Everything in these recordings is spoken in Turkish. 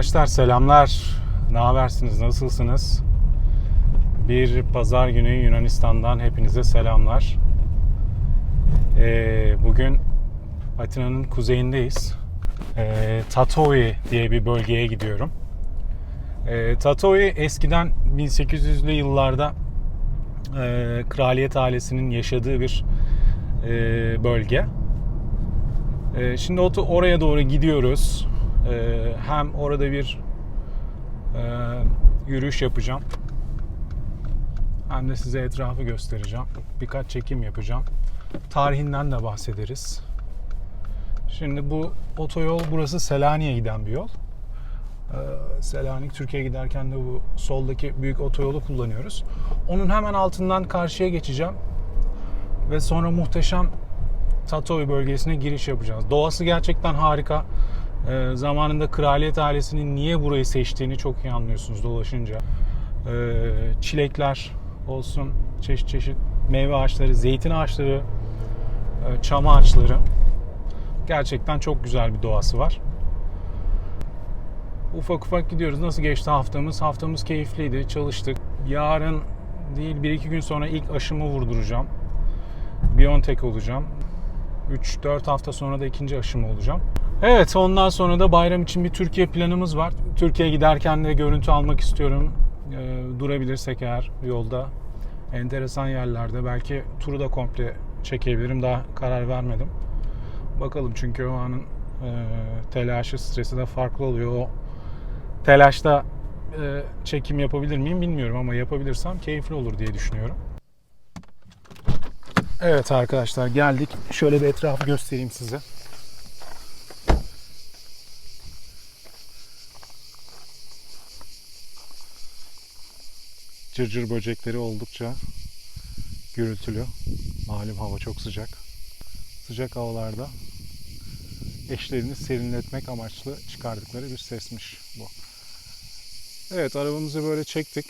Arkadaşlar selamlar. Ne habersiniz? Nasılsınız? Bir pazar günü Yunanistan'dan hepinize selamlar. Ee, bugün Atina'nın kuzeyindeyiz. Ee, Tatoi diye bir bölgeye gidiyorum. Ee, Tatoi eskiden 1800'lü yıllarda e, kraliyet ailesinin yaşadığı bir e, bölge. E, şimdi oraya doğru gidiyoruz. E, hem orada bir e, yürüyüş yapacağım. Hem de size etrafı göstereceğim. Birkaç çekim yapacağım. Tarihinden de bahsederiz. Şimdi bu otoyol burası Selanik'e giden bir yol. Ee, Selanik Türkiye'ye giderken de bu soldaki büyük otoyolu kullanıyoruz. Onun hemen altından karşıya geçeceğim. Ve sonra muhteşem Tatoi bölgesine giriş yapacağız. Doğası gerçekten harika. Ee, zamanında kraliyet ailesinin niye burayı seçtiğini çok iyi anlıyorsunuz dolaşınca. Ee, çilekler olsun, çeşit çeşit meyve ağaçları, zeytin ağaçları, e, çam ağaçları. Gerçekten çok güzel bir doğası var. Ufak ufak gidiyoruz. Nasıl geçti haftamız? Haftamız keyifliydi. Çalıştık. Yarın değil bir iki gün sonra ilk aşımı vurduracağım. Biontech olacağım. 3-4 hafta sonra da ikinci aşımı olacağım. Evet ondan sonra da bayram için bir Türkiye planımız var. Türkiye'ye giderken de görüntü almak istiyorum. Ee, durabilirsek eğer yolda enteresan yerlerde belki turu da komple çekebilirim. Daha karar vermedim. Bakalım çünkü o anın e, telaşı, stresi de farklı oluyor. O telaşta e, çekim yapabilir miyim bilmiyorum ama yapabilirsem keyifli olur diye düşünüyorum. Evet arkadaşlar geldik. Şöyle bir etrafı göstereyim size. Cırcır böcekleri oldukça gürültülü. Malum hava çok sıcak. Sıcak havalarda eşlerini serinletmek amaçlı çıkardıkları bir sesmiş bu. Evet arabamızı böyle çektik.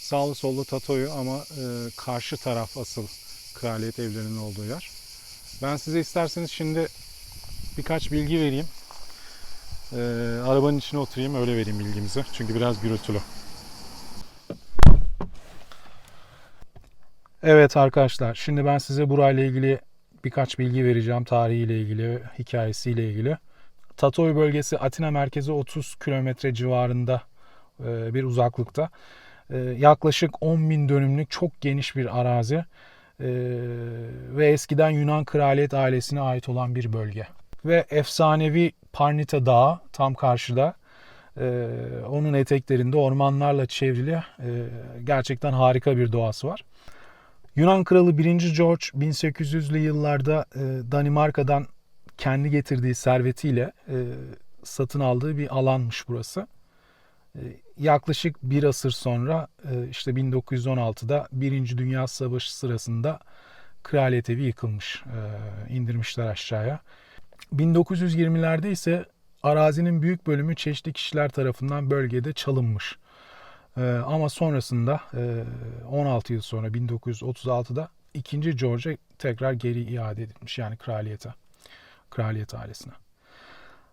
Sağlı sollu Tatoyu ama e, karşı taraf asıl kraliyet evlerinin olduğu yer. Ben size isterseniz şimdi birkaç bilgi vereyim. E, arabanın içine oturayım öyle vereyim bilgimizi. Çünkü biraz gürültülü. Evet arkadaşlar şimdi ben size burayla ilgili birkaç bilgi vereceğim. Tarihiyle ilgili, hikayesiyle ilgili. Tatoi bölgesi Atina merkezi 30 kilometre civarında e, bir uzaklıkta. E, Yaklaşık 10 bin dönümlük çok geniş bir arazi e, ve eskiden Yunan kraliyet ailesine ait olan bir bölge. Ve efsanevi Parnita Dağı tam karşıda. Onun eteklerinde ormanlarla çevrili gerçekten harika bir doğası var. Yunan kralı 1. George 1800'lü yıllarda e, Danimarka'dan kendi getirdiği servetiyle e, satın aldığı bir alanmış burası. E, yaklaşık bir asır sonra işte 1916'da Birinci Dünya Savaşı sırasında kraliyet evi yıkılmış, indirmişler aşağıya. 1920'lerde ise arazinin büyük bölümü çeşitli kişiler tarafından bölgede çalınmış. Ee, ama sonrasında e, 16 yıl sonra 1936'da 2. George'a tekrar geri iade edilmiş yani kraliyete, kraliyet ailesine.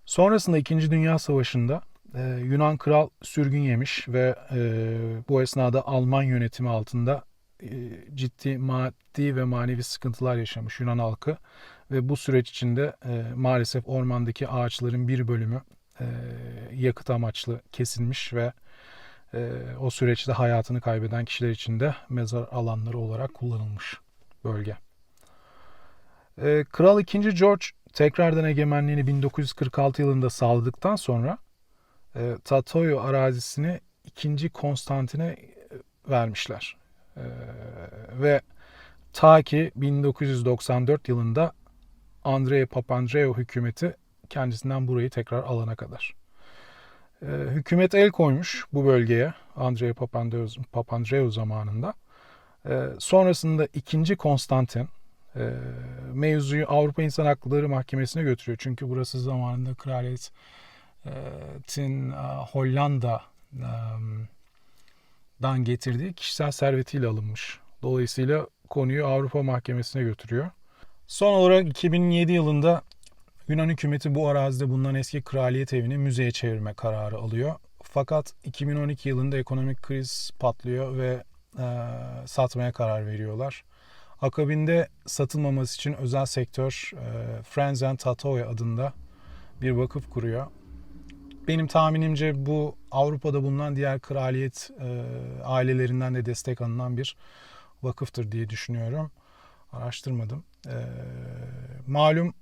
Sonrasında 2. Dünya Savaşı'nda e, Yunan kral sürgün yemiş ve e, bu esnada Alman yönetimi altında e, ciddi maddi ve manevi sıkıntılar yaşamış Yunan halkı ve bu süreç içinde e, maalesef ormandaki ağaçların bir bölümü e, yakıt amaçlı kesilmiş ve e, o süreçte hayatını kaybeden kişiler için de mezar alanları olarak kullanılmış bölge. E, Kral 2. George tekrardan egemenliğini 1946 yılında sağladıktan sonra e, Tatoyo arazisini 2. Konstantin'e e, vermişler. E, ve ta ki 1994 yılında Andrei Papandreou hükümeti kendisinden burayı tekrar alana kadar. Ee, hükümet el koymuş bu bölgeye Andrei Papandreou, Papandreou zamanında. Ee, sonrasında 2. Konstantin e, mevzuyu Avrupa İnsan Hakları Mahkemesi'ne götürüyor. Çünkü burası zamanında kraliyetin e, Hollanda'dan getirdiği kişisel servetiyle alınmış. Dolayısıyla konuyu Avrupa Mahkemesi'ne götürüyor. Son olarak 2007 yılında Yunan hükümeti bu arazide bulunan eski kraliyet evini müzeye çevirme kararı alıyor. Fakat 2012 yılında ekonomik kriz patlıyor ve e, satmaya karar veriyorlar. Akabinde satılmaması için özel sektör e, Friends and Tatoe adında bir vakıf kuruyor. Benim tahminimce bu Avrupa'da bulunan diğer kraliyet e, ailelerinden de destek alınan bir vakıftır diye düşünüyorum. Araştırmadım. E, malum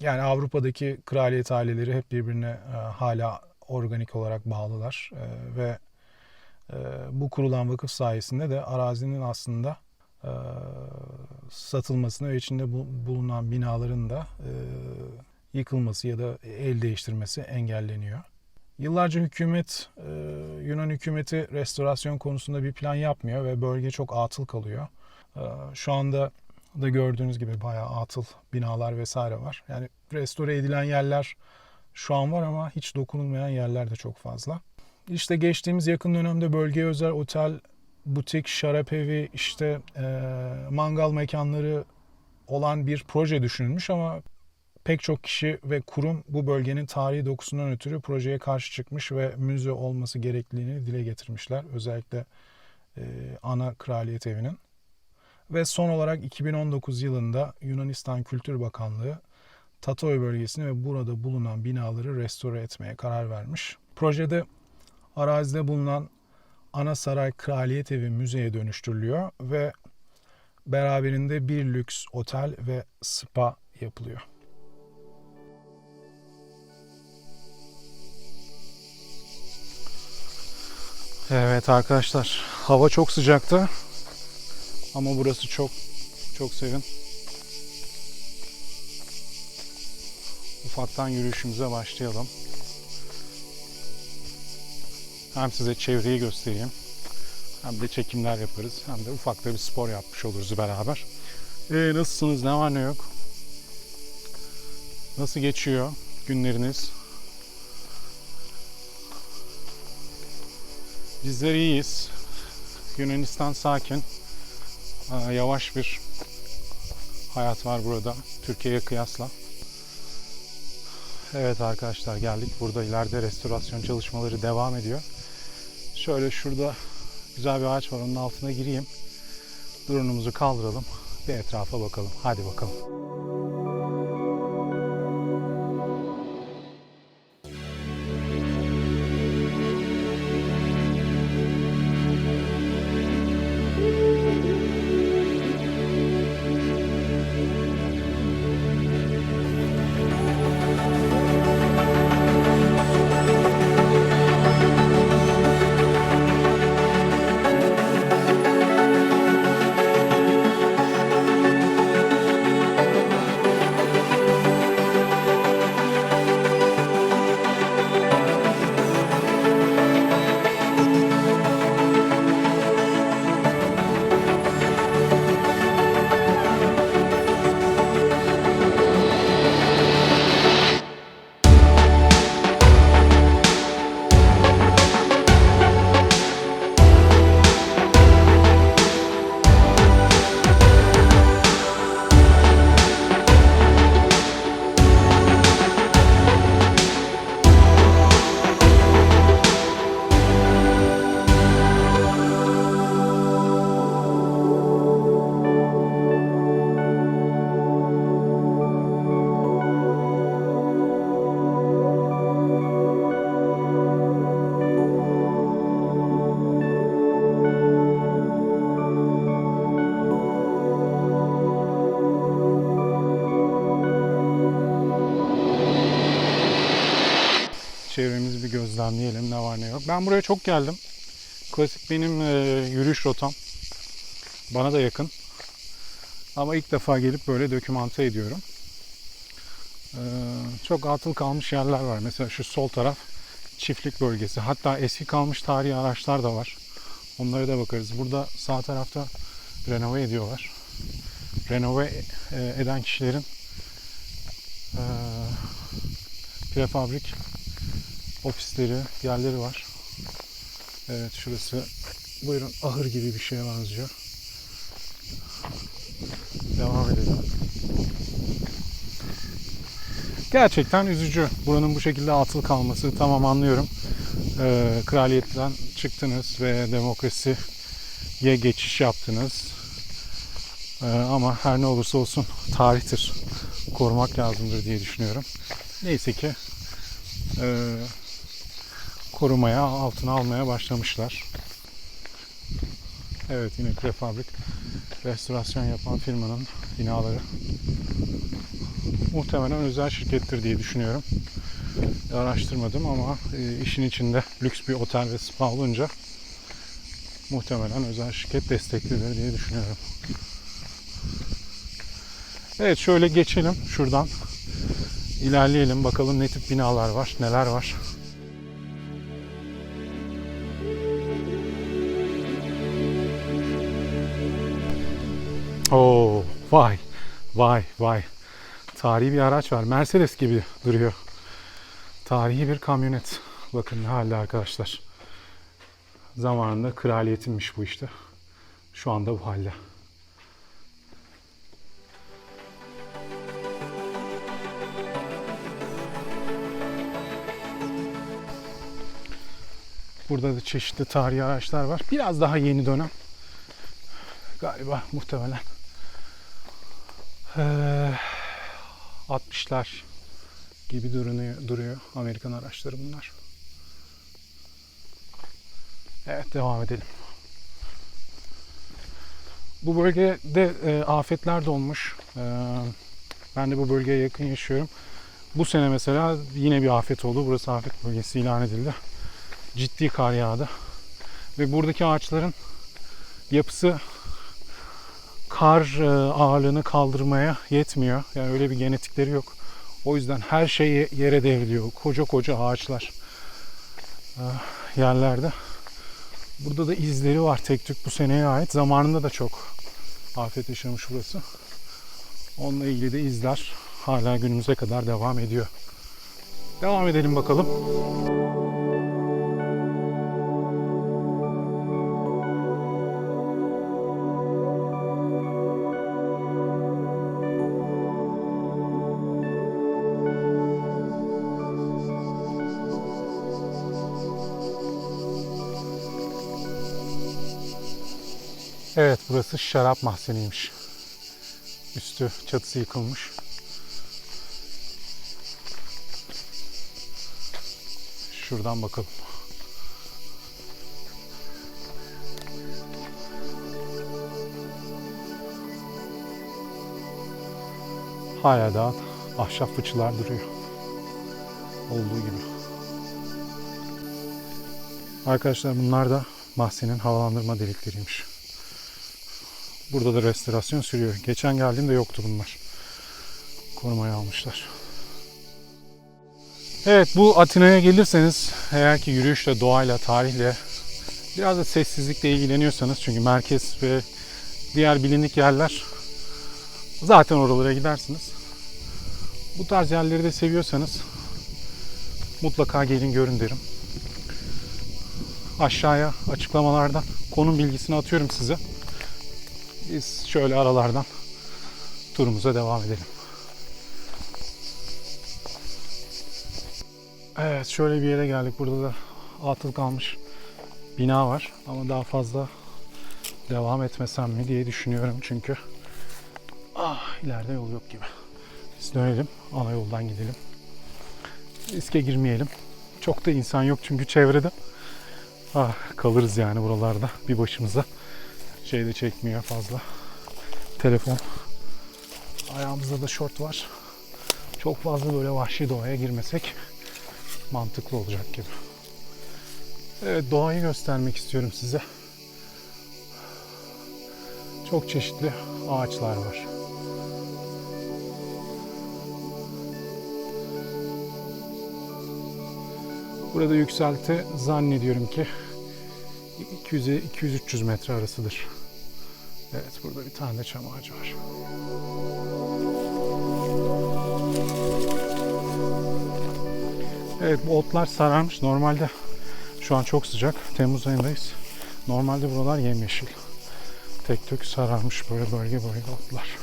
yani Avrupa'daki kraliyet aileleri hep birbirine e, hala organik olarak bağlılar e, ve e, bu kurulan vakıf sayesinde de arazinin aslında e, satılmasını ve içinde bu, bulunan binaların da e, yıkılması ya da el değiştirmesi engelleniyor. Yıllarca hükümet, e, Yunan hükümeti restorasyon konusunda bir plan yapmıyor ve bölge çok atıl kalıyor. E, şu anda da gördüğünüz gibi bayağı atıl binalar vesaire var. Yani restore edilen yerler şu an var ama hiç dokunulmayan yerler de çok fazla. İşte geçtiğimiz yakın dönemde bölgeye özel otel, butik, şarap evi, işte e, mangal mekanları olan bir proje düşünülmüş ama pek çok kişi ve kurum bu bölgenin tarihi dokusundan ötürü projeye karşı çıkmış ve müze olması gerekliliğini dile getirmişler. Özellikle e, ana kraliyet evinin. Ve son olarak 2019 yılında Yunanistan Kültür Bakanlığı Tatoi bölgesini ve burada bulunan binaları restore etmeye karar vermiş. Projede arazide bulunan ana saray kraliyet evi müzeye dönüştürülüyor ve beraberinde bir lüks otel ve spa yapılıyor. Evet arkadaşlar hava çok sıcaktı ama burası çok çok serin. Ufaktan yürüyüşümüze başlayalım. Hem size çevreyi göstereyim. Hem de çekimler yaparız. Hem de ufak da bir spor yapmış oluruz beraber. Ee, nasılsınız? Ne var ne yok? Nasıl geçiyor günleriniz? Bizler iyiyiz. Yunanistan sakin. Aa, Yavaş bir hayat var burada. Türkiye'ye kıyasla. Evet arkadaşlar geldik. Burada ileride restorasyon çalışmaları devam ediyor. Şöyle şurada güzel bir ağaç var. Onun altına gireyim. Drone'umuzu kaldıralım. Bir etrafa bakalım. Hadi bakalım. Çevremizi bir gözlemleyelim ne var ne yok. Ben buraya çok geldim. Klasik benim e, yürüyüş rotam. Bana da yakın. Ama ilk defa gelip böyle dokümante ediyorum. E, çok atıl kalmış yerler var. Mesela şu sol taraf çiftlik bölgesi. Hatta eski kalmış tarihi araçlar da var. Onlara da bakarız. Burada sağ tarafta renove ediyorlar. Renove eden kişilerin e, prefabrik ofisleri, yerleri var. Evet şurası buyurun ahır gibi bir şeye benziyor. Devam edelim. Gerçekten üzücü. Buranın bu şekilde atıl kalması tamam anlıyorum. Ee, kraliyetten çıktınız ve demokrasiye geçiş yaptınız. Ee, ama her ne olursa olsun tarihtir. Korumak lazımdır diye düşünüyorum. Neyse ki e, korumaya, altına almaya başlamışlar. Evet yine prefabrik restorasyon yapan firmanın binaları. Muhtemelen özel şirkettir diye düşünüyorum. Araştırmadım ama e, işin içinde lüks bir otel ve spa olunca muhtemelen özel şirket desteklidir diye düşünüyorum. Evet şöyle geçelim şuradan. İlerleyelim bakalım ne tip binalar var, neler var. Oo, vay, vay, vay. Tarihi bir araç var. Mercedes gibi duruyor. Tarihi bir kamyonet. Bakın ne halde arkadaşlar. Zamanında kraliyetinmiş bu işte. Şu anda bu halde. Burada da çeşitli tarihi araçlar var. Biraz daha yeni dönem. Galiba muhtemelen. Ee, 60'lar gibi duruyor, duruyor Amerikan araçları bunlar. Evet devam edelim. Bu bölgede e, afetler de olmuş. E, ben de bu bölgeye yakın yaşıyorum. Bu sene mesela yine bir afet oldu. Burası afet bölgesi ilan edildi. Ciddi kar yağdı. Ve buradaki ağaçların yapısı kar e, ağırlığını kaldırmaya yetmiyor. Yani öyle bir genetikleri yok. O yüzden her şey yere devriliyor. Koca koca ağaçlar e, yerlerde. Burada da izleri var tek tük bu seneye ait. Zamanında da çok afet yaşamış burası. Onunla ilgili de izler hala günümüze kadar devam ediyor. Devam edelim bakalım. Evet burası şarap mahzeniymiş. Üstü çatısı yıkılmış. Şuradan bakalım. Hala da ahşap fıçılar duruyor. Olduğu gibi. Arkadaşlar bunlar da mahzenin havalandırma delikleriymiş. Burada da restorasyon sürüyor. Geçen geldiğimde yoktu bunlar. Korumaya almışlar. Evet bu Atina'ya gelirseniz eğer ki yürüyüşle, doğayla, tarihle biraz da sessizlikle ilgileniyorsanız çünkü merkez ve diğer bilindik yerler zaten oralara gidersiniz. Bu tarz yerleri de seviyorsanız mutlaka gelin görün derim. Aşağıya açıklamalardan konum bilgisini atıyorum size. Biz şöyle aralardan turumuza devam edelim. Evet şöyle bir yere geldik. Burada da atıl kalmış bina var. Ama daha fazla devam etmesem mi diye düşünüyorum çünkü ah ileride yol yok gibi. Biz dönelim. Ana yoldan gidelim. Riske girmeyelim. Çok da insan yok çünkü çevrede. Ah kalırız yani buralarda bir başımıza. Şey de çekmiyor fazla. Telefon. Ayağımızda da şort var. Çok fazla böyle vahşi doğaya girmesek mantıklı olacak gibi. Evet doğayı göstermek istiyorum size. Çok çeşitli ağaçlar var. Burada yükselti zannediyorum ki 200-300 metre arasıdır. Evet burada bir tane çam ağacı var. Evet bu otlar sararmış. Normalde şu an çok sıcak. Temmuz ayındayız. Normalde buralar yemyeşil. Tek tük sararmış böyle bölge bölge otlar.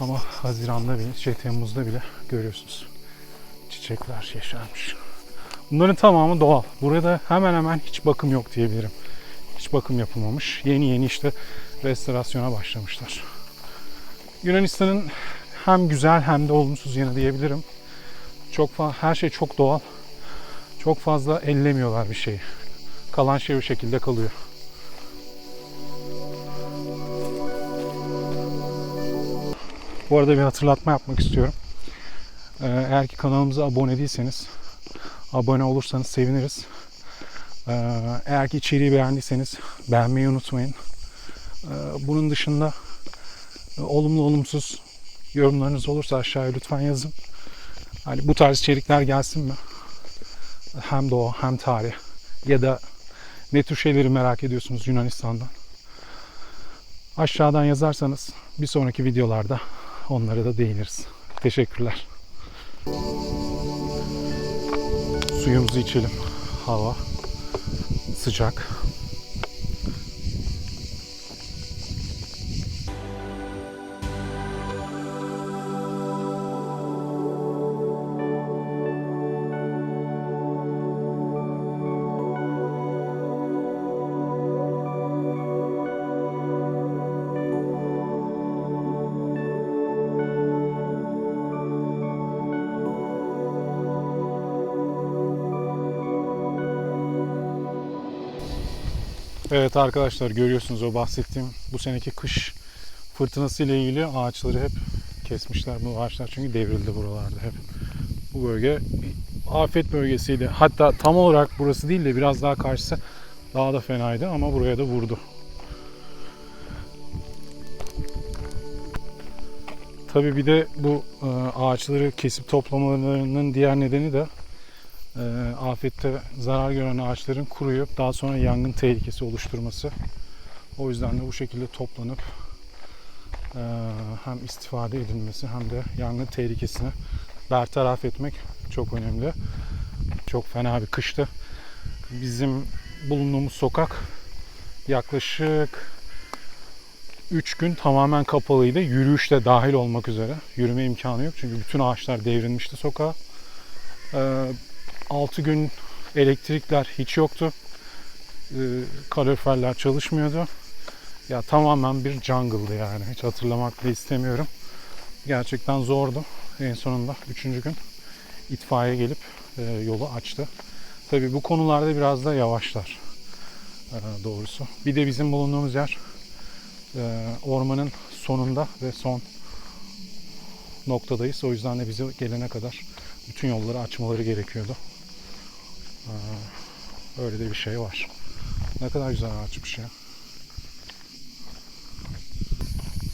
Ama Haziran'da bile, şey Temmuz'da bile görüyorsunuz. Çiçekler yeşermiş. Bunların tamamı doğal. Burada hemen hemen hiç bakım yok diyebilirim. Hiç bakım yapılmamış. Yeni yeni işte restorasyona başlamışlar. Yunanistan'ın hem güzel hem de olumsuz yanı diyebilirim. Çok her şey çok doğal. Çok fazla ellemiyorlar bir şeyi. Kalan şey o şekilde kalıyor. Bu arada bir hatırlatma yapmak istiyorum. Ee, Eğer ki kanalımıza abone değilseniz abone olursanız seviniriz. Ee, Eğer ki içeriği beğendiyseniz beğenmeyi unutmayın. Ee, Bunun dışında e, olumlu olumsuz yorumlarınız olursa aşağıya lütfen yazın. Hani bu tarz içerikler gelsin mi? Hem doğa hem tarih ya da ne tür şeyleri merak ediyorsunuz Yunanistan'dan. Aşağıdan yazarsanız bir sonraki videolarda onlara da değiniriz. Teşekkürler. Suyumuzu içelim. Hava sıcak. Evet arkadaşlar görüyorsunuz o bahsettiğim bu seneki kış fırtınası ile ilgili ağaçları hep kesmişler. Bu ağaçlar çünkü devrildi buralarda hep. Bu bölge afet bölgesiydi. Hatta tam olarak burası değil de biraz daha karşısı daha da fenaydı ama buraya da vurdu. Tabii bir de bu e, ağaçları kesip toplamalarının diğer nedeni de e, afette zarar gören ağaçların kuruyup daha sonra yangın tehlikesi oluşturması. O yüzden de bu şekilde toplanıp e, hem istifade edilmesi hem de yangın tehlikesini bertaraf etmek çok önemli. Çok fena bir kıştı. Bizim bulunduğumuz sokak yaklaşık 3 gün tamamen kapalıydı. Yürüyüş de dahil olmak üzere. Yürüme imkanı yok çünkü bütün ağaçlar devrilmişti sokağa. Ee, 6 gün elektrikler hiç yoktu. Ee, kaloriferler çalışmıyordu. Ya tamamen bir jungle'dı yani. Hiç hatırlamak bile istemiyorum. Gerçekten zordu. En sonunda 3. gün itfaiye gelip e, yolu açtı. Tabii bu konularda biraz da yavaşlar e, doğrusu. Bir de bizim bulunduğumuz yer e, ormanın sonunda ve son noktadayız. O yüzden de bize gelene kadar bütün yolları açmaları gerekiyordu. Öyle de bir şey var. Ne kadar güzel ağaçmış ya.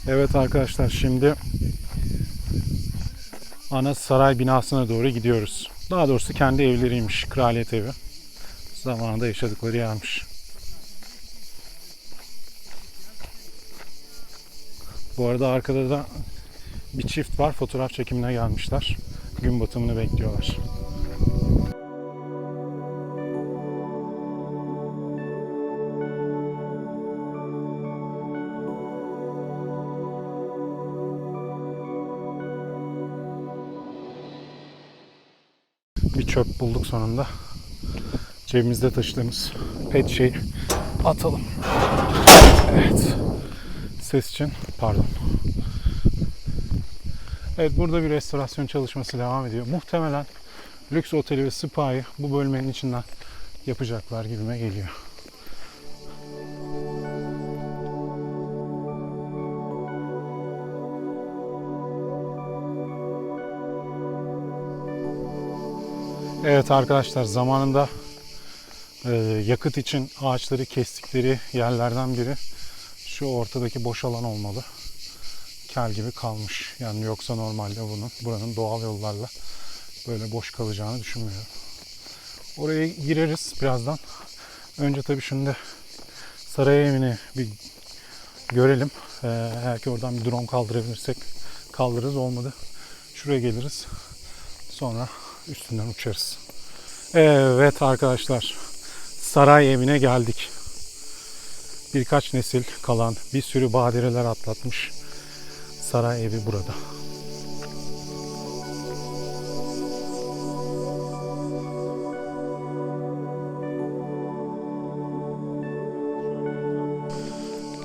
Evet arkadaşlar şimdi ana saray binasına doğru gidiyoruz. Daha doğrusu kendi evleriymiş. Kraliyet evi. Zamanında yaşadıkları yermiş. Bu arada arkada da bir çift var. Fotoğraf çekimine gelmişler. Gün batımını bekliyorlar. Çöp bulduk sonunda. Cebimizde taşıdığımız pet şey atalım. Evet. Ses için pardon. Evet burada bir restorasyon çalışması devam ediyor. Muhtemelen lüks oteli ve spa'yı bu bölmenin içinden yapacaklar gibime geliyor. Evet arkadaşlar zamanında e, yakıt için ağaçları kestikleri yerlerden biri şu ortadaki boş alan olmalı. Kel gibi kalmış. Yani yoksa normalde bunun buranın doğal yollarla böyle boş kalacağını düşünmüyorum. Oraya gireriz birazdan. Önce tabii şimdi saray evini bir görelim. Ee, eğer ki oradan bir drone kaldırabilirsek kaldırırız. Olmadı. Şuraya geliriz. Sonra üstünden uçarız. Evet arkadaşlar. Saray evine geldik. Birkaç nesil kalan bir sürü badireler atlatmış saray evi burada.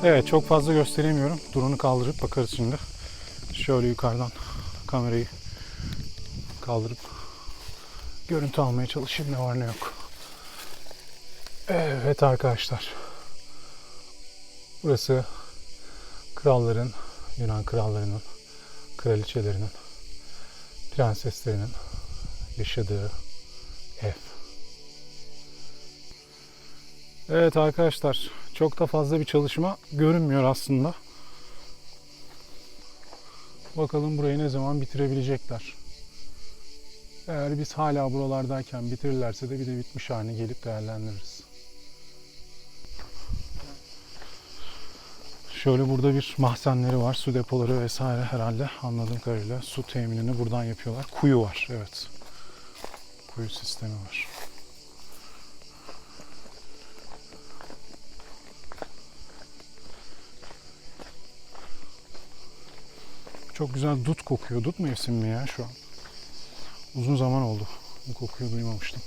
Evet çok fazla gösteremiyorum. Drone'u kaldırıp bakarız şimdi. Şöyle yukarıdan kamerayı kaldırıp görüntü almaya çalışayım ne var ne yok. Evet arkadaşlar. Burası kralların, Yunan krallarının, kraliçelerinin, prenseslerinin yaşadığı ev. Evet arkadaşlar, çok da fazla bir çalışma görünmüyor aslında. Bakalım burayı ne zaman bitirebilecekler. Eğer biz hala buralardayken bitirirlerse de bir de bitmiş haline gelip değerlendiririz. Şöyle burada bir mahzenleri var, su depoları vesaire herhalde anladığım kadarıyla su teminini buradan yapıyorlar. Kuyu var, evet. Kuyu sistemi var. Çok güzel dut kokuyor. Dut mevsimi mi ya şu an? Uzun zaman oldu. Bu kokuyu duymamıştım.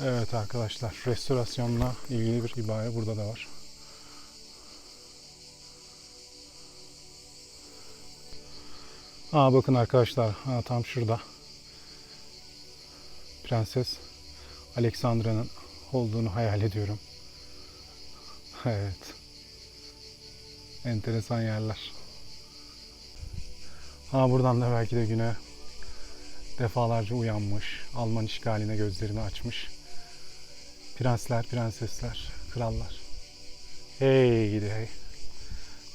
Evet arkadaşlar, restorasyonla ilgili bir ibare burada da var. Aa bakın arkadaşlar, ha, tam şurada. Prenses Alexandra'nın olduğunu hayal ediyorum. Evet. Enteresan yerler. Ha buradan da belki de güne defalarca uyanmış, Alman işgaline gözlerini açmış. Prensler, prensesler, krallar. Hey gidi hey.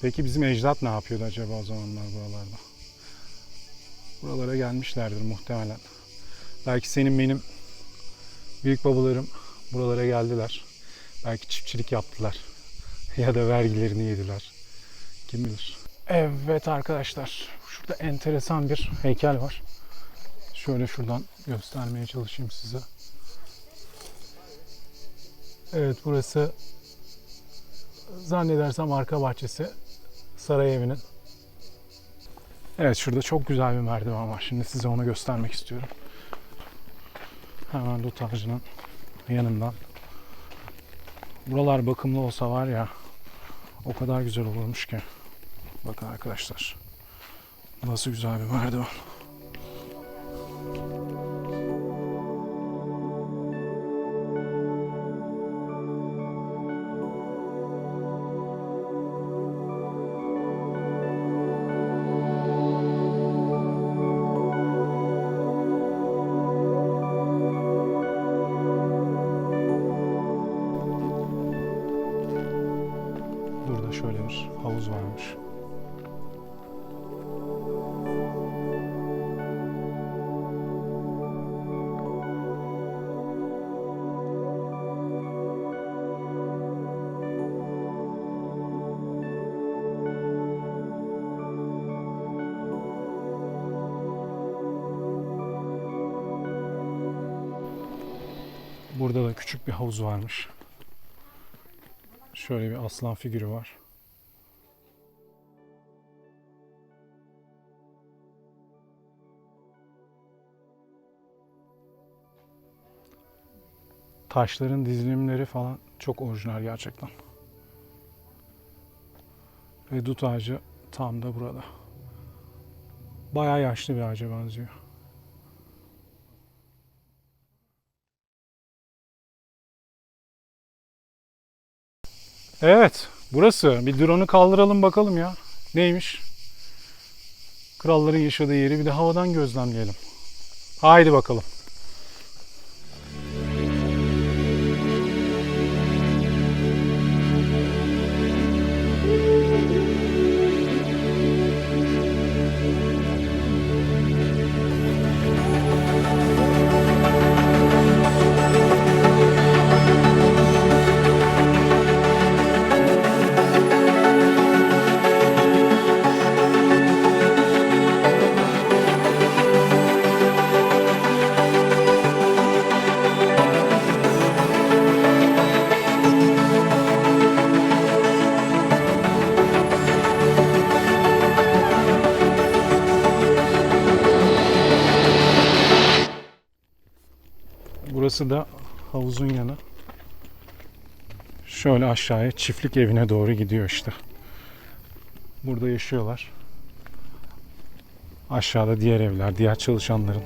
Peki bizim ecdat ne yapıyordu acaba o zamanlar buralarda? Buralara gelmişlerdir muhtemelen. Belki senin benim büyük babalarım buralara geldiler. Belki çiftçilik yaptılar. ya da vergilerini yediler. Kim bilir. Evet arkadaşlar. Şurada enteresan bir heykel var. Şöyle şuradan göstermeye çalışayım size. Evet burası zannedersem arka bahçesi saray evinin. Evet şurada çok güzel bir merdiven var. Şimdi size onu göstermek istiyorum. Hemen dut ağacının yanından. Buralar bakımlı olsa var ya o kadar güzel olurmuş ki. Bakın arkadaşlar. Nasıl güzel bir merdiven. Burada da küçük bir havuz varmış. Şöyle bir aslan figürü var. Taşların dizilimleri falan çok orijinal gerçekten. Ve dut ağacı tam da burada. Bayağı yaşlı bir ağaca benziyor. Evet, burası. Bir drone'u kaldıralım bakalım ya. Neymiş? Kralların yaşadığı yeri bir de havadan gözlemleyelim. Haydi bakalım. Burası da havuzun yanı. Şöyle aşağıya çiftlik evine doğru gidiyor işte. Burada yaşıyorlar. Aşağıda diğer evler, diğer çalışanların,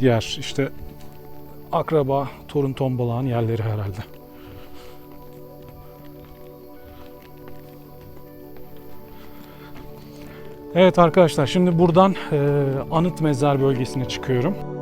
diğer işte akraba, torun tombalağın yerleri herhalde. Evet arkadaşlar şimdi buradan e, anıt mezar bölgesine çıkıyorum.